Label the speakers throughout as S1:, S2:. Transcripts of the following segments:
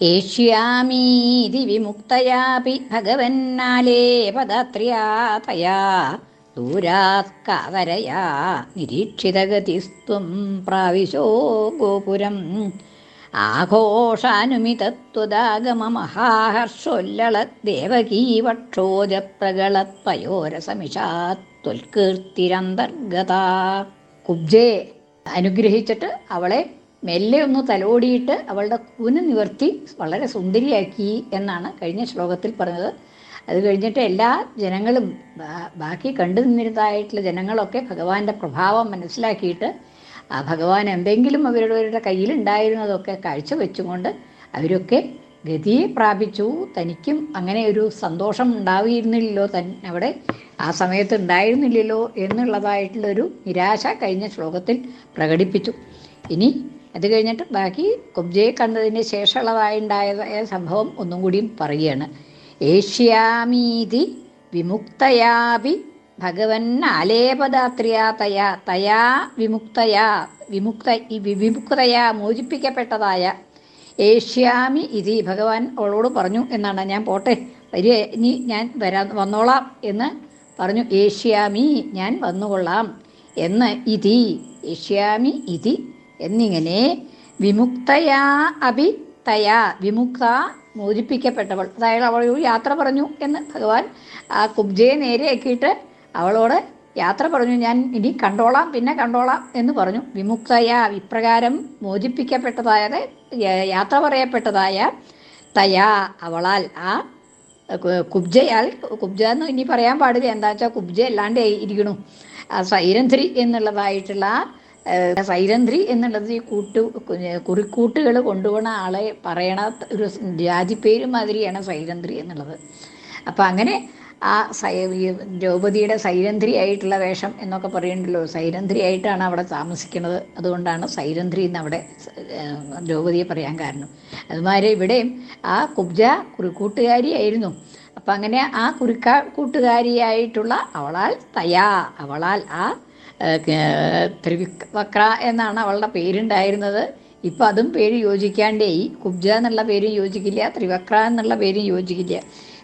S1: ഏഷ്യാമീതി വിമുക്തയാപി ഭഗവന്നാലേ പദത്രിയാ തയാ. ദൂരാത് കാവരയാ നിരീക്ഷിതഗതിസ്ത്വം പ്രാവിശോ ഗോപുരം. ആഘോഷാനുമിതത്വദാഗമമഹാഹർഷോല്ലള ദേവകീവക്ഷോജപ്രകളത്വയോരസമിഷാത്വൽകീർത്തിരന്തർഗത കുബ്ജയെ അനുഗ്രഹിച്ചിട്ട് അവളെ മെല്ലെ ഒന്ന് തലോടിയിട്ട് അവളുടെ കുന് നിവർത്തി വളരെ സുന്ദരിയാക്കി എന്നാണ് കഴിഞ്ഞ ശ്ലോകത്തിൽ പറഞ്ഞത്. അത് കഴിഞ്ഞിട്ട് എല്ലാ ജനങ്ങളും ബാക്കി കണ്ടു നിന്നിരുന്നതായിട്ടുള്ള ജനങ്ങളൊക്കെ ഭഗവാന്റെ പ്രഭാവം മനസ്സിലാക്കിയിട്ട് ആ ഭഗവാൻ എന്തെങ്കിലും അവരുടെ കയ്യിലുണ്ടായിരുന്നതൊക്കെ കാഴ്ചവെച്ചുകൊണ്ട് അവരൊക്കെ ഗതിയെ പ്രാപിച്ചു. തനിക്കും അങ്ങനെ ഒരു സന്തോഷം ഉണ്ടായിരുന്നില്ലല്ലോ തൻ അവിടെ ആ സമയത്ത് ഉണ്ടായിരുന്നില്ലല്ലോ എന്നുള്ളതായിട്ടുള്ളൊരു നിരാശ കഴിഞ്ഞ ശ്ലോകത്തിൽ പ്രകടിപ്പിച്ചു. ഇനി അത് കഴിഞ്ഞിട്ട് ബാക്കി കുബ്ജയെ കണ്ടതിന് ശേഷമുള്ളതായുണ്ടായ സംഭവം ഒന്നും കൂടിയും പറയുകയാണ്. ഏഷ്യാമീതി വിമുക്തയാപി ഭഗവൻ ആലേപദാത്രിയാ തയാ തയാ വിമുക്തയാ വിമുക്ത വിമുക്തയാ മോചിപ്പിക്കപ്പെട്ടതായ ഏഷ്യാമി ഇതി ഭഗവാൻ അവളോട് പറഞ്ഞു എന്നാണ്. ഞാൻ പോട്ടെ വരിക ഇനി ഞാൻ വരാ വന്നോളാം എന്ന് പറഞ്ഞു. ഏഷ്യാമി ഞാൻ വന്നുകൊള്ളാം എന്ന് ഇതി ഏഷ്യാമി ഇതി എന്നിങ്ങനെ വിമുക്തയാ അഭി തയാ വിമുക്ത മോചിപ്പിക്കപ്പെട്ടവൾ. അതായത് അവൾ യാത്ര പറഞ്ഞു എന്ന് ഭഗവാൻ ആ കുബ്ജയെ നേരെയാക്കിയിട്ട് അവളോട് യാത്ര പറഞ്ഞു ഞാൻ ഇനി കണ്ടോളാം പിന്നെ കണ്ടോളാം എന്ന് പറഞ്ഞു. വിമുക്തയാ ഇപ്രകാരം മോചിപ്പിക്കപ്പെട്ടതായത് യാത്ര പറയപ്പെട്ടതായ തയാ അവളാൽ. ആ കുബ്ജയാൽ കുബ്ജ എന്ന് ഇനി പറയാൻ പാടില്ല. എന്താ വെച്ചാൽ കുബ്ജ അല്ലാണ്ട് ഇരിക്കണു. സൈരന്ധ്രി എന്നുള്ളതായിട്ടുള്ള സൈരന്ധ്രി എന്നുള്ളത് ഈ കൂട്ട് കുറിക്കൂട്ടുകൾ കൊണ്ടുപോണ ആളെ പറയണ ഒരു ജാതിപ്പേര് മാതിരിയാണ് സൈരന്ധ്രി എന്നുള്ളത്. അപ്പം അങ്ങനെ ആ ദ്രൗപതിയുടെ സൈരന്ധ്രി ആയിട്ടുള്ള വേഷം എന്നൊക്കെ പറയുന്നുണ്ടല്ലോ സൈരന്ധ്രി ആയിട്ടാണ് അവിടെ താമസിക്കുന്നത്. അതുകൊണ്ടാണ് സൈരന്ധ്രി എന്ന് അവിടെ ദ്രൗപതിയെ പറയാൻ കാരണം. അതുമാതിരി ഇവിടെയും ആ കുബ്ജ കുറിക്കൂട്ടുകാരിയായിരുന്നു അപ്പം അങ്ങനെ ആ കുറിക്കാ കൂട്ടുകാരിയായിട്ടുള്ള അവളാൽ തയാ അവളാൽ ആ ത്രിവിക്ര എന്നാണ് അവളുടെ പേരുണ്ടായിരുന്നത്. ഇപ്പം അതും പേര് യോജിക്കാണ്ടേയി കുബ്ജ എന്നുള്ള പേരും യോജിക്കില്ല ത്രിവക്ര എന്നുള്ള പേരും യോജിക്കില്ല.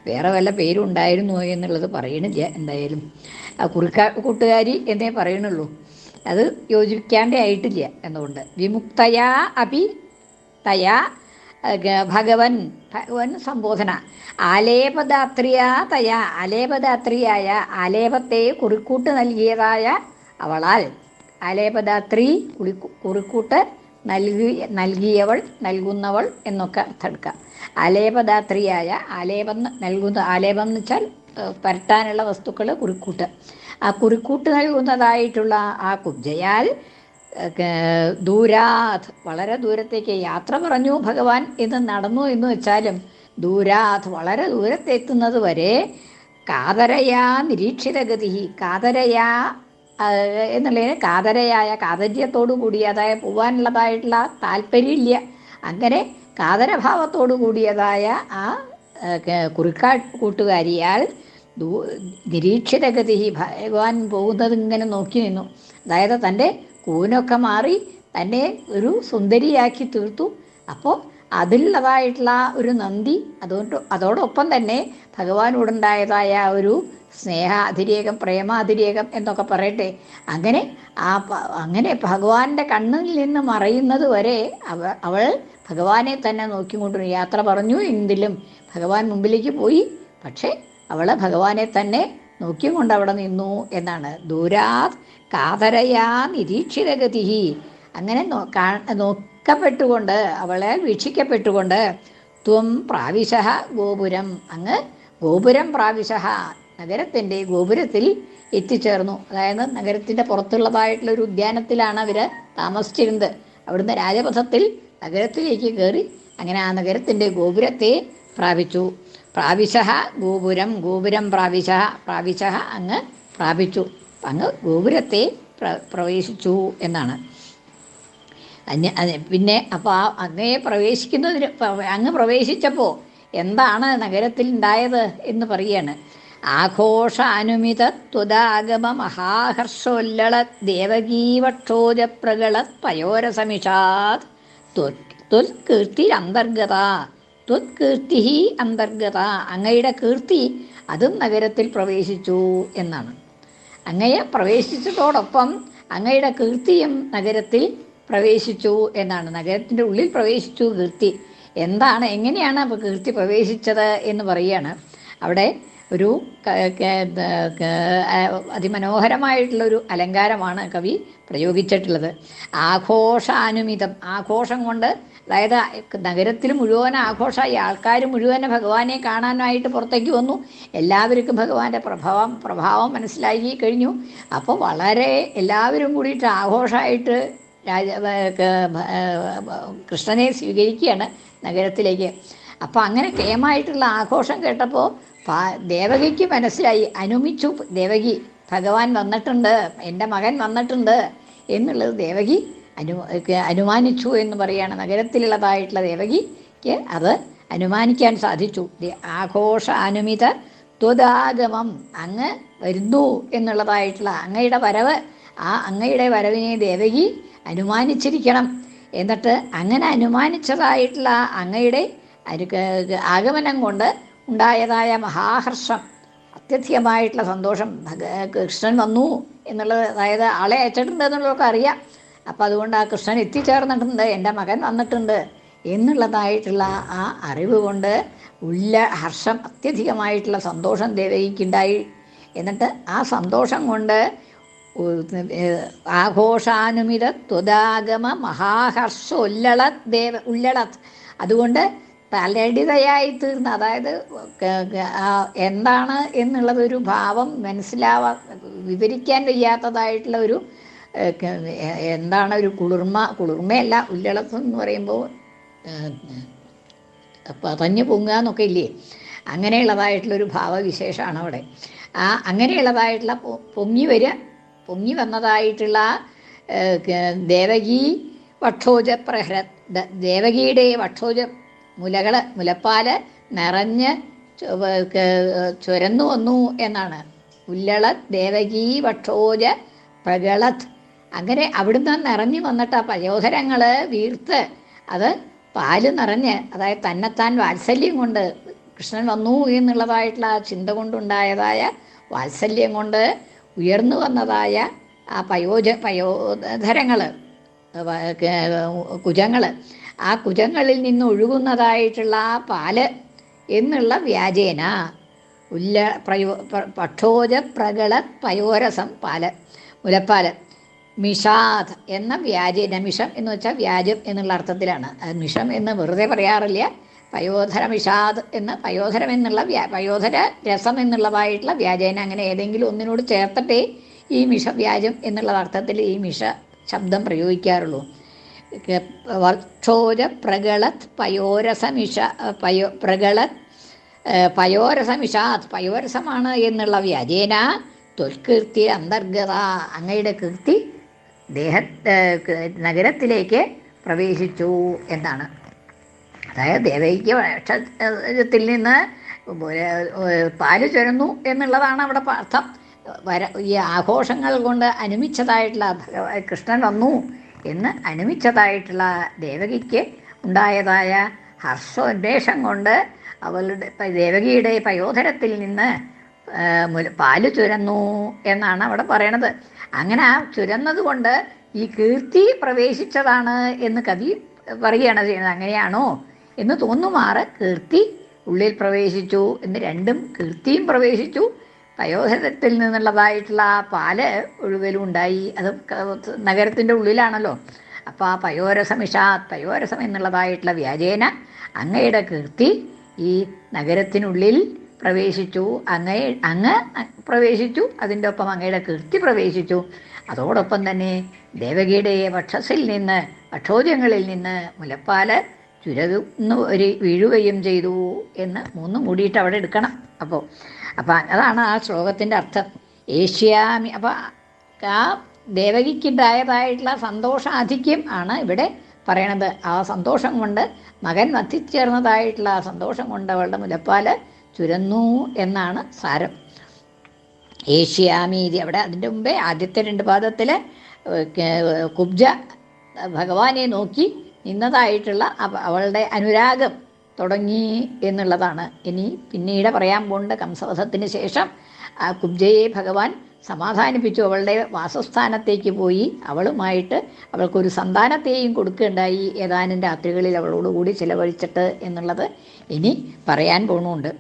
S1: വേറെ വല്ല പേരും ഉണ്ടായിരുന്നോ എന്നുള്ളത് പറയണില്ല എന്തായാലും. ആ കുറിക്ക കൂട്ടുകാരി എന്നേ പറയണുള്ളൂ. അത് യോജിക്കാണ്ടേ ആയിട്ടില്ല എന്നുകൊണ്ട് വിമുക്തയാ അപി തയാ ഭഗവൻ ഭഗവൻ സംബോധന. ആലേപദാത്രിയാ തയാ ആലേപദാത്രിയായ ആലേപത്തെ കുറിക്കൂട്ട് നൽകിയതായ അവളാൽ ആലേപദാത്രി കുളി കുറിക്കൂട്ട് നൽകി നൽകിയവൾ നൽകുന്നവൾ എന്നൊക്കെ അർത്ഥമെടുക്കാം ആലേപദാത്രിയായ ആലേപം നൽകുന്ന ആലേപം എന്ന് വെച്ചാൽ പരട്ടാനുള്ള വസ്തുക്കൾ കുറിക്കൂട്ട്. ആ കുറിക്കൂട്ട് നൽകുന്നതായിട്ടുള്ള ആ കുബ്ജയാൽ ദൂരാത് വളരെ ദൂരത്തേക്ക് യാത്ര പറഞ്ഞു ഭഗവാൻ ഇത് നടന്നു എന്ന് വെച്ചാലും ദൂരാത് വളരെ ദൂരത്തെത്തുന്നത് വരെ കാതരയാ നിരീക്ഷിതഗതി കാതരയാ എന്നുള്ളതിന് കാതരയായ കാതര്യത്തോടു കൂടിയതായ അതായത് പോവാനുള്ളതായിട്ടുള്ള താല്പര്യമില്ല. അങ്ങനെ കാതരഭാവത്തോടു കൂടിയതായ ആ കുറിക്കാ കൂട്ടുകാരിയാൽ നിരീക്ഷിതഗതി ഭഗവാൻ പോകുന്നത് ഇങ്ങനെ നോക്കി നിന്നു. അതായത് തന്റെ കൂനൊക്കെ മാറി തന്നെ ഒരു സുന്ദരിയാക്കി തീർത്തു. അപ്പോൾ അതിലുള്ളതായിട്ടുള്ള ഒരു നന്ദി അതുകൊണ്ട് അതോടൊപ്പം തന്നെ ഭഗവാനോടുണ്ടായതായ ഒരു സ്നേഹ അതിരേകം പ്രേമാതിരേകം എന്നൊക്കെ പറയട്ടെ. അങ്ങനെ ആ അങ്ങനെ ഭഗവാന്റെ കണ്ണിൽ നിന്ന് മറയുന്നത് വരെ അവ അവൾ ഭഗവാനെ തന്നെ നോക്കിക്കൊണ്ട് യാത്ര പറഞ്ഞു. എന്തിലും ഭഗവാൻ മുമ്പിലേക്ക് പോയി. പക്ഷേ അവൾ ഭഗവാനെ തന്നെ നോക്കിക്കൊണ്ട് അവിടെ നിന്നു എന്നാണ്. ദൂരാ കാതരയാ നിരീക്ഷിതഗതി അങ്ങനെ നോക്കപ്പെട്ടുകൊണ്ട് അവളെ വീക്ഷിക്കപ്പെട്ടുകൊണ്ട് ത്വം പ്രാവിശ ഗോപുരം. അങ്ങ് ഗോപുരം പ്രാവിശ നഗരത്തിന്റെ ഗോപുരത്തിൽ എത്തിച്ചേർന്നു. അതായത് നഗരത്തിന്റെ പുറത്തുള്ളതായിട്ടുള്ള ഒരു ഉദ്യാനത്തിലാണ് അവർ താമസിച്ചിരുന്നത്. അവിടുന്ന് രാജപഥത്തിൽ നഗരത്തിലേക്ക് കയറി അങ്ങനെ ആ നഗരത്തിന്റെ ഗോപുരത്തെ പ്രാപിച്ചു. പ്രാവിശ ഗോപുരം ഗോപുരം പ്രാവിശ പ്രാവിശ അങ്ങ് പ്രാപിച്ചു. അങ്ങ് ഗോപുരത്തെ പ്ര പ്രവേശിച്ചു എന്നാണ്. പിന്നെ അപ്പോൾ ആ അങ്ങയെ പ്രവേശിക്കുന്നതിന് അങ്ങ് പ്രവേശിച്ചപ്പോൾ എന്താണ് നഗരത്തിൽ ഉണ്ടായത് എന്ന് പറയാണ് ആഘോഷ അനുമിത ത്വദാഗമ മഹാഹർഷോല്ലള ദേവകീവക്ഷോജപ്രകള പയോരസമിഷാത്. ത്വത്കീർത്തിരന്തർഗത ത്വത്കീർത്തി അന്തർഗത അങ്ങയുടെ കീർത്തി അതും നഗരത്തിൽ പ്രവേശിച്ചു എന്നാണ്. അങ്ങയെ പ്രവേശിച്ചതോടൊപ്പം അങ്ങയുടെ കീർത്തിയും നഗരത്തിൽ പ്രവേശിച്ചു എന്നാണ്. നഗരത്തിന്റെ ഉള്ളിൽ പ്രവേശിച്ചു കീർത്തി. എന്താണ് എങ്ങനെയാണ് അപ്പോൾ കീർത്തി പ്രവേശിച്ചത് എന്ന് പറയുകയാണ്. അവിടെ ഒരു അതിമനോഹരമായിട്ടുള്ള അതിമനോഹരമായിട്ടുള്ളൊരു അലങ്കാരമാണ് കവി പ്രയോഗിച്ചിട്ടുള്ളത്. ആഘോഷാനുമിതം ആഘോഷം കൊണ്ട് അതായത് നഗരത്തിൽ മുഴുവൻ ആഘോഷമായി ആൾക്കാർ മുഴുവൻ ഭഗവാനെ കാണാനായിട്ട് പുറത്തേക്ക് വന്നു. എല്ലാവർക്കും ഭഗവാന്റെ പ്രഭാവം പ്രഭാവം മനസ്സിലാക്കി കഴിഞ്ഞു. അപ്പോൾ വളരെ എല്ലാവരും കൂടിയിട്ട് ആഘോഷമായിട്ട് രാജ കൃഷ്ണനെ സ്വീകരിക്കുകയാണ് നഗരത്തിലേക്ക്. അപ്പോൾ അങ്ങനെ കേമായിട്ടുള്ള ആഘോഷം കേട്ടപ്പോൾ ദേവകിക്ക് മനസ്സിലായി. അനുമിച്ചു ദേവകി ഭഗവാൻ വന്നിട്ടുണ്ട് എന്റെ മകൻ വന്നിട്ടുണ്ട് എന്നുള്ളത് ദേവകി അനു അനുമാനിച്ചു എന്ന് പറയുകയാണ്. നഗരത്തിലുള്ളതായിട്ടുള്ള ദേവകിക്ക് അത് അനുമാനിക്കാൻ സാധിച്ചു. ആഘോഷ അനുമിത ത്വതാഗമം അങ്ങ് വരുന്നു എന്നുള്ളതായിട്ടുള്ള അങ്ങയുടെ വരവ് ആ അങ്ങയുടെ വരവിനെ ദേവകി അനുമാനിച്ചിരിക്കണം. എന്നിട്ട് അങ്ങനെ അനുമാനിച്ചതായിട്ടുള്ള അങ്ങയുടെ ആഗമനം കൊണ്ട് ഉണ്ടായതായ മഹാഹർഷം അത്യധികമായിട്ടുള്ള സന്തോഷം കൃഷ്ണൻ വന്നു എന്നുള്ളത് അതായത് ആളെ അയച്ചിട്ടുണ്ട് എന്നുള്ളതൊക്കെ അറിയാം. അപ്പം അതുകൊണ്ട് ആ കൃഷ്ണൻ എത്തിച്ചേർന്നിട്ടുണ്ട് എന്റെ മകൻ വന്നിട്ടുണ്ട് എന്നുള്ളതായിട്ടുള്ള ആ അറിവ് കൊണ്ട് ഉള്ള ഹർഷം അത്യധികമായിട്ടുള്ള സന്തോഷം ദേവകിക്കുണ്ടായി എന്നിട്ട് ആ സന്തോഷം കൊണ്ട് ആഘോഷാനുമിത ത്വദാഗമ ഉല്ലളത് ദേവ ഉല്ലളത് അതുകൊണ്ട് തലടിതയായി തീർന്ന. അതായത് എന്താണ് എന്നുള്ളതൊരു ഭാവം മനസ്സിലാവാ വിവരിക്കാൻ വയ്യാത്തതായിട്ടുള്ള ഒരു എന്താണ് ഒരു കുളിർമ കുളിർമയല്ല ഉല്ലളത്ത് എന്ന് പറയുമ്പോൾ പതഞ്ഞു പൊങ്ങുക എന്നൊക്കെ ഇല്ലേ? അങ്ങനെയുള്ളതായിട്ടുള്ളൊരു ഭാവവിശേഷമാണ് അവിടെ. ആ അങ്ങനെയുള്ളതായിട്ടുള്ള പൊങ്ങി വരിക പൊങ്ങി വന്നതായിട്ടുള്ള ദേവകി വക്ഷോജ പ്രഹര ദേവകിയുടെ വക്ഷോജ മുലകൾ മുലപ്പാൽ നിറഞ്ഞ് ചുരന്നു വന്നു എന്നാണ്. ഉല്ലളത് ദേവകീ വക്ഷോജ പ്രകളത് അങ്ങനെ അവിടുന്ന് നിറഞ്ഞു വന്നിട്ട് ആ പയോധരങ്ങൾ വീർത്ത് അത് പാൽ നിറഞ്ഞ് അതായത് തന്നെത്താൻ വാത്സല്യം കൊണ്ട് കൃഷ്ണൻ വന്നു എന്നുള്ളതായിട്ടുള്ള ആ ചിന്ത കൊണ്ടുണ്ടായതായ വാത്സല്യം കൊണ്ട് ഉയർന്നു വന്നതായ ആ പയോജ പയോധരങ്ങൾ കുജങ്ങൾ ആ കുജങ്ങളിൽ നിന്ന് ഒഴുകുന്നതായിട്ടുള്ള ആ പാൽ എന്നുള്ള വ്യാജേന. ഉല്ല പ്രയോ പക്ഷോജ പ്രകള പയോരസം പാൽ മുലപ്പാൽ. മിഷാദ് എന്ന വ്യാജേന മിഷം എന്ന് വെച്ചാൽ വ്യാജം എന്നുള്ള അർത്ഥത്തിലാണ്. മിഷം എന്ന് വെറുതെ പറയാറില്ല. പയോധര മിഷാദ് എന്ന പയോധരം എന്നുള്ള വ്യാ പയോധര രസം എന്നുള്ളതായിട്ടുള്ള വ്യാജേന. അങ്ങനെ ഏതെങ്കിലും ഒന്നിനോട് ചേർത്തിട്ടേ ഈ മിഷ വ്യാജം എന്നുള്ള അർത്ഥത്തിൽ ഈ മിഷ ശബ്ദം പ്രയോഗിക്കാറുള്ളൂ. വർക്ഷോജ പ്രകളത് പയോരസമിഷ പയോ പ്രകളത് പയോരസമിഷാത് പയോരസമാണ് എന്നുള്ള വ്യാജേന തൊൽകീർത്തി അന്തർഗത അങ്ങയുടെ കീർത്തി ദേഹ നഗരത്തിലേക്ക് പ്രവേശിച്ചു എന്നാണ്. അതായത് ദേവയ്ക്ക് വക്ഷത്തിൽ നിന്ന് പാൽ ചുരന്നു എന്നുള്ളതാണ് അവിടെ അർത്ഥം വര ഈ ആഘോഷങ്ങൾ കൊണ്ട് അനുമിച്ചതായിട്ടുള്ള കൃഷ്ണൻ വന്നു. എന്ന് അനുമിച്ചതായിട്ടുള്ള ദേവകിക്ക് ഉണ്ടായതായ ഹർഷോന്വേഷം കൊണ്ട് അവളുടെ ദേവകിയുടെ പയോധരത്തിൽ നിന്ന് പാൽ ചുരന്നു എന്നാണ് അവിടെ പറയണത്. അങ്ങനെ ആ ചുരന്നത് കൊണ്ട് ഈ കീർത്തി പ്രവേശിച്ചതാണ് എന്ന് കവി പറയുകയാണ് ചെയ്യുന്നത്. അങ്ങനെയാണോ എന്ന് തോന്നുമാറ് കീർത്തി ഉള്ളിൽ പ്രവേശിച്ചു എന്ന് രണ്ടും കീർത്തിയും പ്രവേശിച്ചു. പയോധരത്തിൽ നിന്നുള്ളതായിട്ടുള്ള ആ പാൽ ഒഴുകലും ഉണ്ടായി. അത് നഗരത്തിന്റെ ഉള്ളിലാണല്ലോ. അപ്പോൾ ആ പയോരസമിഷാത് പയോരസം എന്നുള്ളതായിട്ടുള്ള വ്യാജേന അങ്ങയുടെ കീർത്തി ഈ നഗരത്തിനുള്ളിൽ പ്രവേശിച്ചു. അങ്ങ അങ്ങ് പ്രവേശിച്ചു. അതിന്റെ ഒപ്പം അങ്ങയുടെ കീർത്തി പ്രവേശിച്ചു. അതോടൊപ്പം തന്നെ ദേവകിയുടെ വക്ഷസിൽ നിന്ന് വക്ഷോജങ്ങളിൽ നിന്ന് മുലപ്പാൽ ചുരന്ന് ഒരു വീഴുകയും ചെയ്തു എന്ന് മൂന്നും കൂടിയിട്ട് അവിടെ എടുക്കണം. അപ്പോൾ അപ്പം അതാണ് ആ ശ്ലോകത്തിന്റെ അർത്ഥം. ഏഷ്യാമി അപ്പോൾ ആ ദേവകിക്കുണ്ടായതായിട്ടുള്ള സന്തോഷാധിക്യം ആണ് ഇവിടെ പറയണത്. ആ സന്തോഷം കൊണ്ട് മകൻ വത്തിച്ചേർന്നതായിട്ടുള്ള ആ സന്തോഷം കൊണ്ട് അവളുടെ മുലപ്പാൽ ചുരന്നു എന്നാണ് സാരം. ഏഷ്യാമീതി അവിടെ അതിന്റെ മുമ്പേ ആദ്യത്തെ രണ്ട് പാദത്തിൽ കുബ്ജ ഭഗവാനെ നോക്കി നിന്നതായിട്ടുള്ള അവളുടെ അനുരാഗം തുടങ്ങി എന്നുള്ളതാണ്. ഇനി പിന്നീട് പറയാൻ പോകേണ്ട കംസവധത്തിന് ശേഷം കുബ്ജയെ ഭഗവാൻ സമാധാനിപ്പിച്ചു. അവളുടെ വാസസ്ഥാനത്തേക്ക് പോയി. അവളുമായിട്ട് അവൾക്കൊരു സന്താനത്തെയും കൊടുക്കുകയുണ്ടായി ഏതാനും രാത്രികളിൽ അവളോടുകൂടി ചിലവഴിച്ചിട്ട് എന്നുള്ളത് ഇനി പറയാൻ പോണുണ്ട്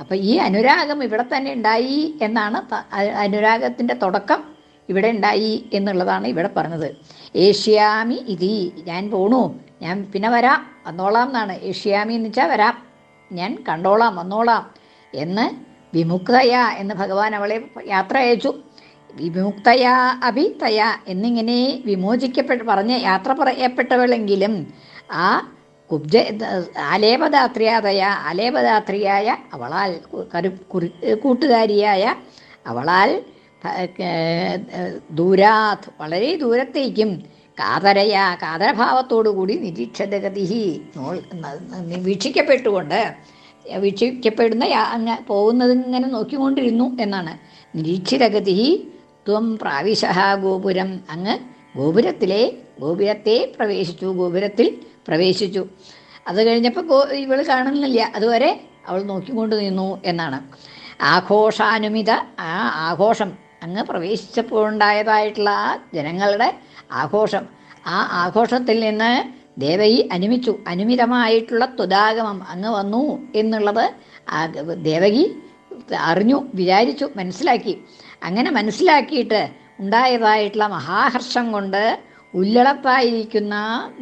S1: അപ്പം ഈ അനുരാഗം ഇവിടെ തന്നെ ഉണ്ടായി എന്നാണ് അനുരാഗത്തിന്റെ തുടക്കം ഇവിടെ ഉണ്ടായി എന്നുള്ളതാണ് ഇവിടെ പറഞ്ഞത്. ഏഷ്യാമി ഇതി. ഞാൻ പോണു. ഞാൻ പിന്നെ വരാം. വന്നോളാം എന്നാണ്. ഏഷ്യാമി എന്ന് വെച്ചാൽ വരാം. ഞാൻ കണ്ടോളാം വന്നോളാം എന്ന് വിമുക്തയ എന്ന് ഭഗവാൻ അവളെ യാത്ര അയച്ചു. വിമുക്തയ അഭിതയ എന്നിങ്ങനെ വിമോചിക്കപ്പെട്ട് പറഞ്ഞ് യാത്ര പറയപ്പെട്ടവളെങ്കിലും ആ കുബ്ജ ആലേപദാത്രിയാതയ ആലേപദാത്രിയായ അവളാൽ കരു കൂട്ടുകാരിയായ അവളാൽ ദൂരാത് വളരെ ദൂരത്തേക്കും കാതരയ കാതരഭാവത്തോടുകൂടി നിരീക്ഷതഗതി വീക്ഷിക്കപ്പെട്ടുകൊണ്ട് വീക്ഷിക്കപ്പെടുന്ന പോകുന്നത് ഇങ്ങനെ നോക്കിക്കൊണ്ടിരുന്നു എന്നാണ്. നിരീക്ഷിതഗതി ത്വം പ്രാവിശ ഗോപുരം. അങ്ങ് ഗോപുരത്തിലെ ഗോപുരത്തെ പ്രവേശിച്ചു ഗോപുരത്തിൽ പ്രവേശിച്ചു. അത് കഴിഞ്ഞപ്പോൾ ഗോ ഇവൾ കാണുന്നില്ല. അതുവരെ അവൾ നോക്കിക്കൊണ്ട് നിന്നു എന്നാണ്. ആഘോഷാനുമിത ആ ആഘോഷം അങ്ങ് പ്രവേശിച്ചപ്പോൾ ഉണ്ടായതായിട്ടുള്ള ആ ജനങ്ങളുടെ ആഘോഷം. ആ ആഘോഷത്തിൽ നിന്ന് ദേവയി അനുമിച്ചു. അനുമിതമായിട്ടുള്ള തുതാഗമം അങ്ങ് വന്നു എന്നുള്ളത് ദേവകി അറിഞ്ഞു വിചാരിച്ചു മനസ്സിലാക്കി. അങ്ങനെ മനസ്സിലാക്കിയിട്ട് ഉണ്ടായതായിട്ടുള്ള മഹാഹർഷം കൊണ്ട് ഉല്ലളപ്പായിരിക്കുന്ന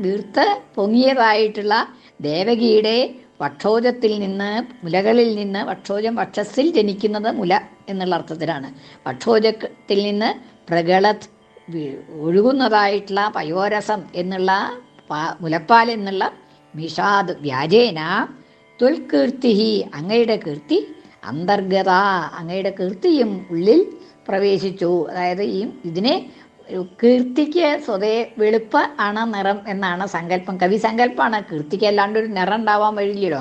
S1: വീർത്ത് പൊങ്ങിയതായിട്ടുള്ള ദേവകിയുടെ വക്ഷോജത്തിൽ നിന്ന് മുലകളിൽ നിന്ന് വക്ഷോജം വക്ഷസ്സിൽ ജനിക്കുന്നത് മുല എന്നുള്ള അർത്ഥത്തിലാണ്. വക്ഷോജത്തിൽ നിന്ന് പ്രകള ഒഴുകുന്നതായിട്ടുള്ള പയോരസം എന്നുള്ള മുലപ്പാൽ എന്നുള്ള മിഷാദ് വ്യാജേന ത്വൽകീർത്തി അങ്ങയുടെ കീർത്തി അന്തർഗത അങ്ങയുടെ കീർത്തിയും ഉള്ളിൽ പ്രവേശിച്ചു. അതായത് ഈ ഇതിനെ കീർത്തിക്ക് സ്വതേ വെളുപ്പ് ആണ് നിറം എന്നാണ് സങ്കല്പം. കവി സങ്കല്പമാണ് കീർത്തിക്ക് അല്ലാണ്ട് ഒരു നിറം ഉണ്ടാവാൻ വഴിയില്ലല്ലോ.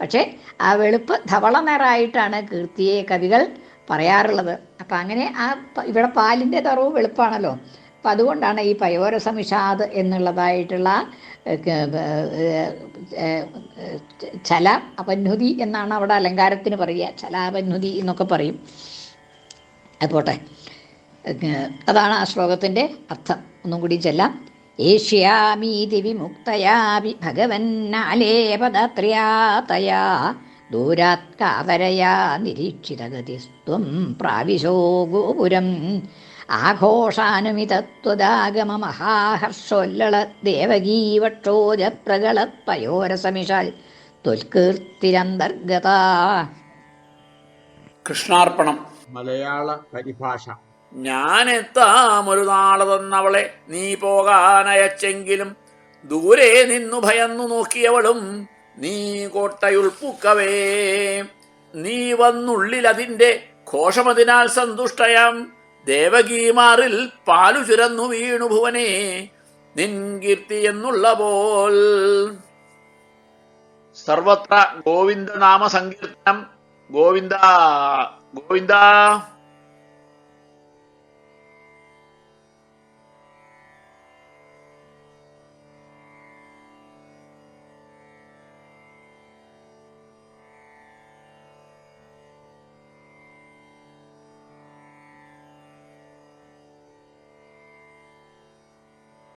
S1: പക്ഷേ ആ വെളുപ്പ് ധവള നിറായിട്ടാണ് കീർത്തിയെ കവികൾ പറയാറുള്ളത്. അപ്പം അങ്ങനെ ആ ഇവിടെ പാലിന്റെ നിറവും വെളുപ്പാണല്ലോ. അപ്പം അതുകൊണ്ടാണ് ഈ പയോരസമിഷാദ് എന്നുള്ളതായിട്ടുള്ള ചല അപന്യുതി എന്നാണ് അവിടെ അലങ്കാരത്തിന് പറയുക. ചലാപന്യുതി എന്നൊക്കെ പറയും. അത് പോട്ടെ. ഏഹ് അതാണ് ആ ശ്ലോകത്തിന്റെ അർത്ഥം. ഒന്നും കൂടി ചെല്ലാം. ഏഷ്യാമീതി വിമുക്തയാവി ഭഗവന്നാലേപദത്രയാതയാ ദൂരാത് കാതരയാ നിരീക്ഷിതഗതിസ്ത്വം പ്രാവിശോ ഗോപുരം. ആഘോഷാനുമിതത്വദാഗമ മഹാഹർഷോല്ലള ദേവകീവക്ഷോജ പ്രകള പയോരസമിഷാൽ ത്വൽകീർത്തിരന്തർഗത.
S2: കൃഷ്ണാർപ്പണം.
S3: മലയാള പരിഭാഷ.
S2: ഞാനെത്താം ഒരു നാളെ തന്നവളെ നീ പോകാനയച്ചെങ്കിലും ദൂരെ നിന്നു ഭയന്നു നോക്കിയവളും നീ കോട്ടയുൾപ്പുക്കവേ. നീ വന്നുള്ളിൽ അതിന്റെ ഘോഷമതിനാൽ സന്തുഷ്ടയാം. ദേവകീമാറിൽ പാലു ചുരന്നു വീണു ഭുവനേ നിൻ കീർത്തി എന്നുള്ള പോൽ. സർവത്ര ഗോവിന്ദനാമ സങ്കീർത്തനം. ഗോവിന്ദ ഗോവിന്ദ.